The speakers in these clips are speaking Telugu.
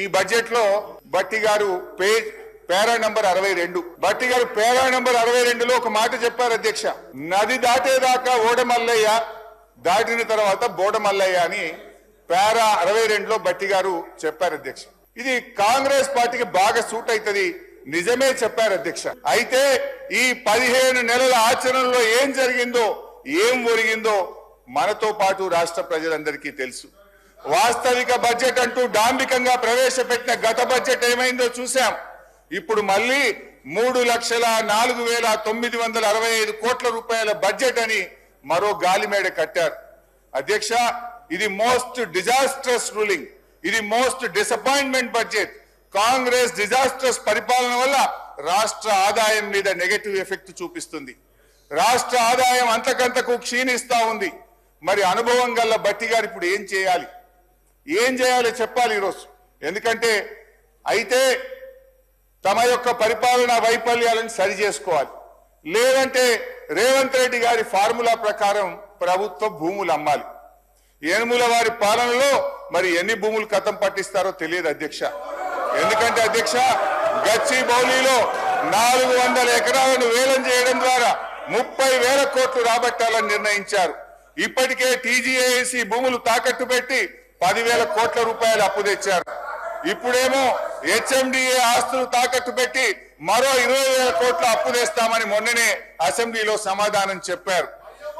ఈ బడ్జెట్లో బట్టి గారు పేజ్ పేరా నంబర్ అరవై రెండు. బట్టి గారు పేరా నంబర్ అరవై రెండులో ఒక మాట చెప్పారు అధ్యక్ష. నది దాటేదాకా ఓడమల్లయ్య దాటిన తర్వాత బోడమల్లయ్య అని పేరా అరవై రెండులో బట్టి గారు చెప్పారు అధ్యక్ష. ఇది కాంగ్రెస్ పార్టీకి బాగా సూట్ అవుతుంది నిజమే చెప్పారు అధ్యక్ష. అయితే ఈ పదిహేను నెలల ఆచరణలో ఏం జరిగిందో ఏం ఒరిగిందో మనతో పాటు రాష్ట్ర ప్రజలందరికీ తెలుసు. వాస్తవిక బడ్జెట్ అంటూ డాంబికంగా ప్రవేశపెట్టిన గత బడ్జెట్ ఏమైందో చూశాం. ఇప్పుడు మళ్ళీ మూడు లక్షల నాలుగు వేల తొమ్మిది వందల అరవై ఐదు కోట్ల రూపాయల బడ్జెట్ అని మరో గాలిమేడ కట్టారు. అధ్యక్ష ఇది మోస్ట్ డిజాస్ట్రస్ రూలింగ్ ఇది most disappointment budget Congress disastrous పరిపాలన వల్ల రాష్ట్ర ఆదాయం మీద నెగటివ్ ఎఫెక్ట్ చూపిస్తుంది. రాష్ట్ర ఆదాయం అంతకంతకు క్షీణిస్తా ఉంది. మరి అనుభవం గల్ల బట్టి గారు ఇప్పుడు ఏం చేయాలి? ఏం చేయాలో చెప్పాలి ఈరోజు. ఎందుకంటే అయితే తమ యొక్క పరిపాలనా వైఫల్యాలను సరి చేసుకోవాలి. లేదంటే రేవంత్ రెడ్డి గారి ఫార్ములా ప్రకారం ప్రభుత్వ భూములు అమ్మాలి. ఏనుముల వారి పాలనలో మరి ఎన్ని భూములు కథం పట్టిస్తారో తెలియదు అధ్యక్ష. ఎందుకంటే అధ్యక్ష గచ్చి బౌలిలో నాలుగు వందల ఎకరాలను వేలం చేయడం ద్వారా ముప్పై వేల కోట్లు రాబట్టాలని నిర్ణయించారు. ఇప్పటికే టీజీఏసీ భూములు తాకట్టు పెట్టి పదివేల కోట్ల రూపాయలు అప్పు తెచ్చారు. ఇప్పుడేమో హెచ్ఎండిఏ ఆస్తులు తాకట్టు పెట్టి మరో ఇరవై వేల కోట్ల అప్పు తెస్తామని మొన్ననే అసెంబ్లీలో సమాధానం చెప్పారు.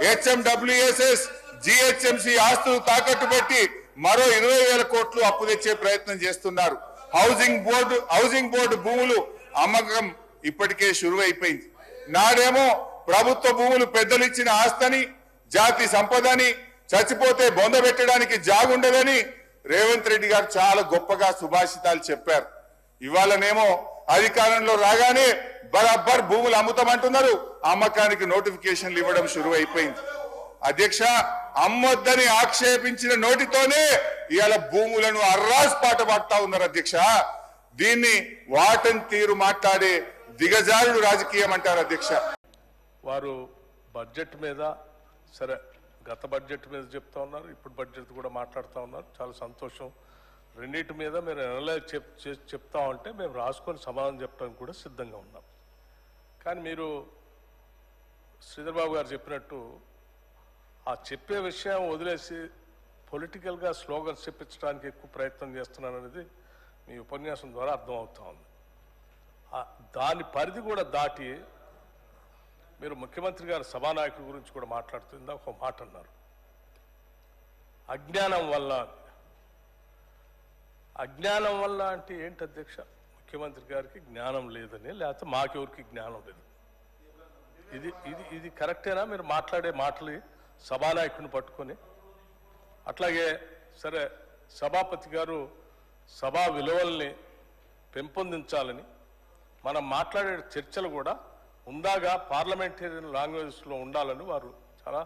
హెచ్ఎండబ్ల్యూఎస్ఎస్ జిహెచ్ఎంసి ఆస్తులు తాకట్టు పెట్టి మరో ఇరవై వేల కోట్లు అప్పు తెచ్చే ప్రయత్నం చేస్తున్నారు. హౌసింగ్ బోర్డు హౌసింగ్ బోర్డు భూములు అమ్మకం ఇప్పటికే షురువైపోయింది. నాడేమో ప్రభుత్వ భూములు పెద్దలు ఇచ్చిన ఆస్తని జాతి సంపదని చచ్చిపోతే బొంద పెట్టడానికి జాగుండదని రేవంత్ రెడ్డి గారు చాలా గొప్పగా సుభాషితాలు చెప్పారు. ఇవాళనేమో అధికారంలో రాగానే బరాబర్ భూములు అమ్ముతామంటున్నారు. అమ్మకానికి నోటిఫికేషన్లు ఇవ్వడం షురు అయిపోయింది అధ్యక్ష అమ్మొద్దని ఆక్షేపించిన నోటితోనే ఇవాళ భూములను అర్రాస్ పాట పాడుతా ఉన్నారు అధ్యక్ష. దీన్ని వాటన్ తీరు మాట్లాడే దిగజారుడు రాజకీయం అంటారు అధ్యక్ష. వారు బడ్జెట్ మీద సరే గత బడ్జెట్ మీద చెప్తా ఉన్నారు ఇప్పుడు బడ్జెట్ కూడా మాట్లాడుతూ ఉన్నారు. చాలా సంతోషం. రెండింటి మీద మీరు అనలైజ్ చెప్ చేసి చెప్తా ఉంటే మేము రాసుకొని సమాధానం చెప్పడానికి కూడా సిద్ధంగా ఉన్నాం. కానీ మీరు శ్రీధర్బాబు గారు చెప్పినట్టు ఆ చెప్పే విషయం వదిలేసి పొలిటికల్గా స్లోగన్స్ చెప్పించడానికి ఎక్కువ ప్రయత్నం చేస్తున్నాను అనేది మీ ఉపన్యాసం ద్వారా అర్థమవుతా ఉంది. దాని పరిధి కూడా దాటి మీరు ముఖ్యమంత్రి గారు సభానాయకుడి గురించి కూడా మాట్లాడుతుందా? ఒక మాట అన్నారు. అజ్ఞానం వల్ల అజ్ఞానం వల్ల అంటే ఏంటి అధ్యక్ష? ముఖ్యమంత్రి గారికి జ్ఞానం లేదని లేకపోతే మాకెవరికి జ్ఞానం లేదు. ఇది ఇది ఇది కరెక్టేనా? మీరు మాట్లాడే మాటలు సభానాయకుని పట్టుకొని. అట్లాగే సరే సభాపతి గారు సభా విలువల్ని పెంపొందించాలని మనం మాట్లాడే చర్చలు కూడా ఉందాగా పార్లమెంటేరియన్ లాంగ్వేజ్లో ఉండాలని వారు చాలా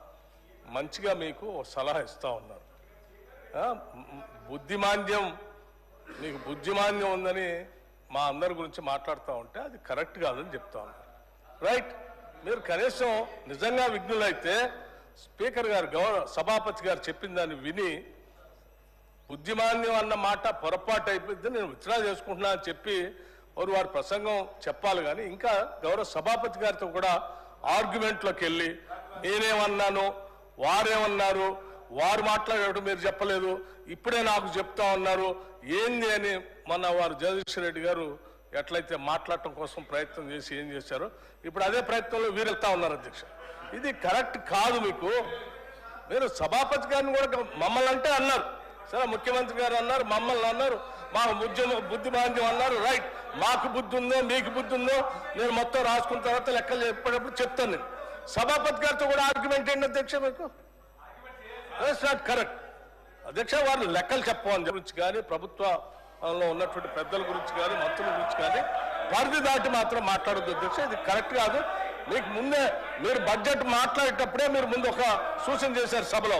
మంచిగా మీకు సలహా ఇస్తూ ఉన్నారు. బుద్ధిమాంద్యం మీకు బుద్ధిమాంద్యం ఉందని మా అందరి గురించి మాట్లాడుతూ ఉంటే అది కరెక్ట్ కాదని చెప్తా ఉన్నారు. రైట్ మీరు కనీసం నిజంగా విఘ్నులైతే స్పీకర్ గారు గౌరవ సభాపతి గారు చెప్పిన దాన్ని విని బుద్ధిమాన్యం అన్న మాట పొరపాటు అయిపోయింది నేను విత్డ్రా చేసుకుంటున్నా అని చెప్పి వారు వారి ప్రసంగం చెప్పాలి కానీ ఇంకా గౌరవ సభాపతి గారితో కూడా ఆర్గ్యుమెంట్లోకి వెళ్ళి నేనేమన్నాను? వారేమన్నారు? వారు మాట్లాడేటప్పుడు మీరు చెప్పలేదు. ఇప్పుడే నాకు చెప్తా ఉన్నారు. ఏంది అని మన వారు జగదీశ్వర రెడ్డి గారు ఎట్లయితే మాట్లాడటం కోసం ప్రయత్నం చేసి ఏం చేశారో ఇప్పుడు అదే ప్రయత్నంలో వీరెళ్తా ఉన్నారు అధ్యక్ష. ఇది కరెక్ట్ కాదు మీకు. మీరు సభాపతి గారిని కూడా మమ్మల్ని అంటే అన్నారు. సరే ముఖ్యమంత్రి గారు అన్నారు మమ్మల్ని అన్నారు మాకు బుద్ధి బుద్ధి బాంధ్యం అన్నారు రైట్ మాకు బుద్ధి ఉందో మీకు బుద్ధి ఉందో నేను మొత్తం రాసుకున్న తర్వాత లెక్కలు చెప్పేటప్పుడు చెప్తాను నేను. సభాపతి గారితో కూడా ఆర్గ్యుమెంట్ ఏంటి అధ్యక్ష మీకు? నాట్ కరెక్ట్ అధ్యక్ష వారు లెక్కలు చెప్పవాలి గురించి కానీ ప్రభుత్వంలో ఉన్నటువంటి పెద్దల గురించి కానీ మంత్రుల గురించి కానీ పరిధి దాటి మాత్రం మాట్లాడద్దు అధ్యక్ష. ఇది కరెక్ట్ కాదు. మీకు ముందే మీరు బడ్జెట్ మాట్లాడేటప్పుడే మీరు ముందు ఒక సూచన చేశారు సభలో.